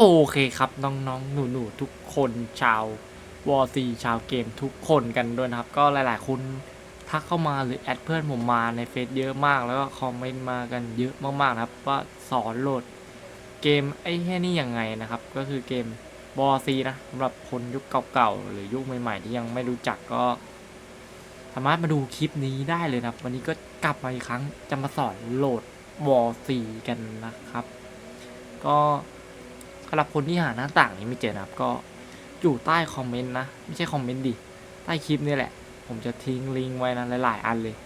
โอเคครับน้องๆ หนูๆ ทุกคนชาววอซีชาวเกมทุกคนกันด้วยนะครับ ก็หลายๆคนทักเข้ามาหรือแอดเพื่อนผมมาในเฟซเยอะมากแล้วก็คอมเมนต์มากันเยอะมากๆนะครับ ว่าสอนโหลดเกมไอ้แค่นี้ยังไงนะครับ ก็คือเกมวอซีนะสำหรับคนยุคเก่าๆ หรือยุคใหม่ๆ ที่ยังไม่รู้จักก็ สามารถมาดูคลิปนี้ได้เลยนะครับ วันนี้ก็กลับมาอีกครั้งจะมาสอนโหลดวอซีกันนะครับ ก็ สำหรับคนที่หาหน้าต่างนี้ไม่เจอนะครับก็อยู่ใต้คอมเมนต์นะ ไม่ใช่คอมเมนต์ดิใต้คลิปนี่แหละ ผมจะทิ้งลิงก์ไว้นะหลายๆ อันเลย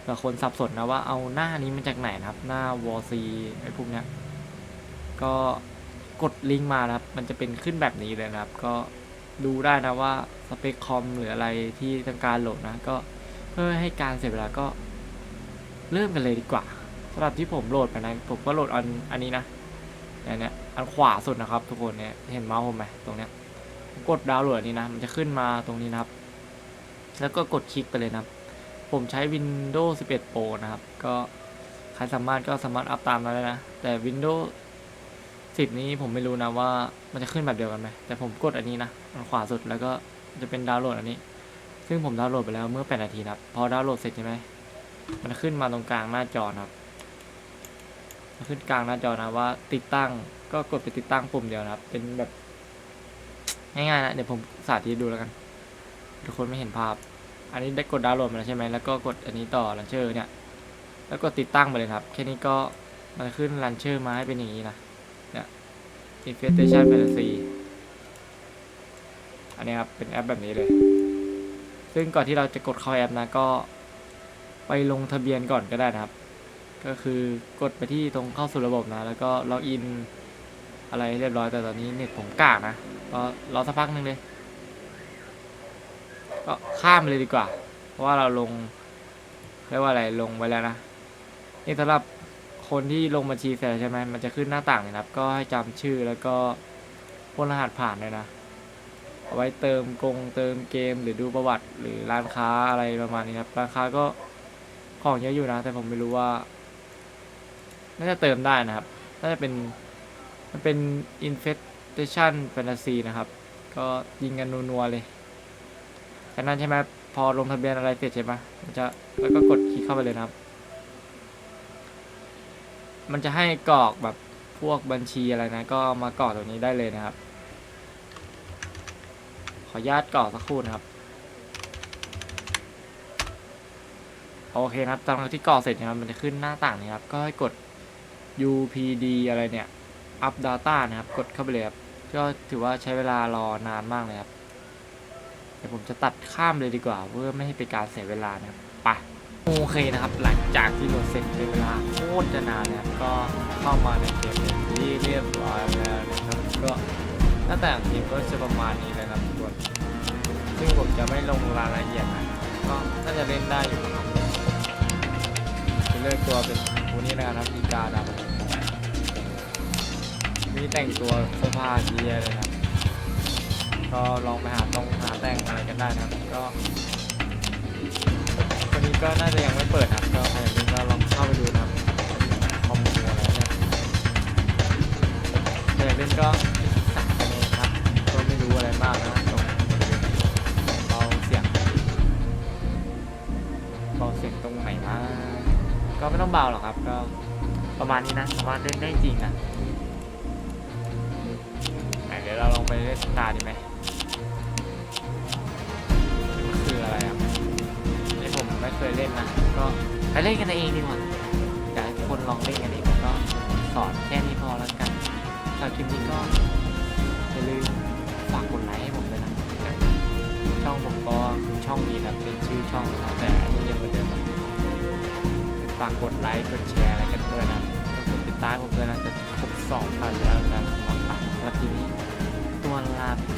เผื่อคนสับสนนะว่าเอาหน้านี้มาจากไหนนะครับ หน้าวอซีไอ้พวกเนี้ยก็กดลิงก์มานะครับ มันจะเป็นขึ้นแบบนี้เลยนะครับ ก็ดูได้นะว่าสเปคคอมหรืออะไรที่ต้องการโหลดนะ ก็เพื่อให้การเสียเวลาก็เริ่มกันเลยดีกว่าสำหรับที่ผมโหลดไปนะผมก็โหลดอันอันนี้นะอันเนี้ย อันขวาสุดนะครับ ทุกคนเนี่ยเห็นเมาส์ผมไหมตรงเนี้ยกดดาวน์โหลดนี้นะ มันจะขึ้นมาตรงนี้นะครับ แล้วก็กดคลิกไปเลยนะครับ ผมใช้ Windows 11 Pro นะครับ ก็ใครสามารถก็สามารถอัพตามมาได้นะ แต่ Windows 10 นี้ผมไม่รู้นะว่ามันจะขึ้นแบบเดียวกันไหมแต่ผมกดอันนี้นะอันขวาสุดแล้วก็จะเป็นดาวน์โหลดอันนี้ ซึ่งผมดาวน์โหลดไปแล้วเมื่อ 8 นาทีนะครับ พอดาวน์โหลดเสร็จใช่ไหมมันขึ้นมาตรงกลางหน้าจอนะครับ ขึ้นกลางหน้าจอนะว่าติดตั้งก็กดไปติดตั้งปุ่มเดียวนะครับ เป็นแบบง่ายๆนะเดี๋ยวผมสาธิตดูแล้วกันทุกคนไม่เห็นภาพ อันนี้ได้กดดาวน์โหลดมาแล้วใช่ไหมแล้วก็กดอันนี้ต่อลันเชอร์เนี่ย แล้วกดติดตั้งไปเลยครับ แค่นี้ก็มันขึ้นลันเชอร์มาให้เป็นอย่างนี้นะเนี่ย Infestation Fantasy อันนี้ครับเป็นแอปแบบนี้เลย ซึ่งก่อนที่เราจะกดเข้าแอปนะก็ไปลงทะเบียนก่อนก็ได้นะครับ ก็คือกดไปที่ตรงเข้าสู่ระบบนะ แล้วก็ล็อกอินอะไรเรียบร้อยแต่ตอนนี้เน็ตผมกากนะก็รอสักพักหนึ่งเลย ก็ข้ามเลยดีกว่า เพราะว่าเราลงเรียกว่าอะไรลงไว้แล้วนะนี่สำหรับคนที่ลงบัญชีเสร็จใช่ไหมมันจะขึ้นหน้าต่างนะครับ ก็ให้จำชื่อแล้วก็พวกรหัสผ่านเลยนะ เอาไว้เติมกงเติมเกมหรือดูประวัติหรือร้านค้าอะไรประมาณนี้ครับ ร้านค้าก็ของเยอะอยู่นะ แต่ผมไม่รู้ว่า น่าจะเติมได้นะครับ น่าจะเป็นมันเป็น infestation fantasy นะครับ ก็ยิงกันนัวๆเลย จากนั้นใช่ไหมพอลงทะเบียนอะไรเสร็จใช่ไหมมันจะแล้วก็กดคลิกเข้าไปเลยนะครับ มันจะให้กรอกแบบพวกบัญชีอะไรนะ ก็มากรอกตรงนี้ได้เลยนะครับ ขออนุญาตกรอกสักครู่นะครับโอเคนะครับตอนที่กรอกเสร็จนะครับมันจะขึ้นหน้าต่างนี้ครับ ก็ให้กด UPD อะไรเนี่ย up data นะครับ กดเข้าไปเลยครับ ก็ถือว่าใช้เวลารอนานมากเลยครับ เดี๋ยวผมจะตัดข้ามเลยดีกว่า เพื่อไม่ให้เป็นการเสียเวลานะครับไปโอเคนะครับ หลังจากที่โหลดเสร็จใช้เวลาโคตรจะนานนะครับ ก็เข้ามาในเกมเป็นที่เรียบร้อยแล้วนะครับ ก็หน้าต่างเกมก็จะประมาณนี้เลยนะครับทุกคนซึ่งผมจะไม่ลงรายละเอียดนะก็น่าจะเล่นได้อยู่จะเลือกตัวเป็นตัวนี้นะครับอีกาดำ นี่แต่งตัวเสื้อผ้าเยียเลยนะครับ ก็ลองไปหาตรงหาแต่งอะไรกันได้นะครับ ก็วันนี้ก็น่าจะยังไม่เปิดนะครับ ก็ใครอยากเล่ก็ลองเข้าไปดูนะครับคอมมูอะไรเนี่ยใครอยากเล่นก็สั่งกันเองครับ ก็ไม่รู้อะไรมากนะตรงเบาเสียงเบาเสียงตรงไหนนะก็ไม่ต้องเบาหรอกครับ ก็ประมาณนี้นะสามารถเล่นได้จริงนะ เดี๋ยวเราลองไปเล่นสตาร์ดีไหมมันคืออะไรอะนี่ผมไม่เคยเล่นนะ ก็ไปเล่นกันเองดีกว่าอยากให้ทุกคนลองเล่นกันเองผมก็สอนแค่นี้พอแล้วกันสำหรับคลิปนี้ก็อย่าลืมฝากกดไลค์ให้ผมด้วยนะ ช่องผมก็คือช่องนี้นะเป็นชื่อช่องนะครับแต่อันนี้ยังเหมือนเดิมนะฝากกดไลค์กดแชร์อะไรกันด้วยนะแล้วกดติดตามผมด้วยนะจะครบสองพันแล้วนะสำหรับคลิปนี้ ตัวลาไปกัน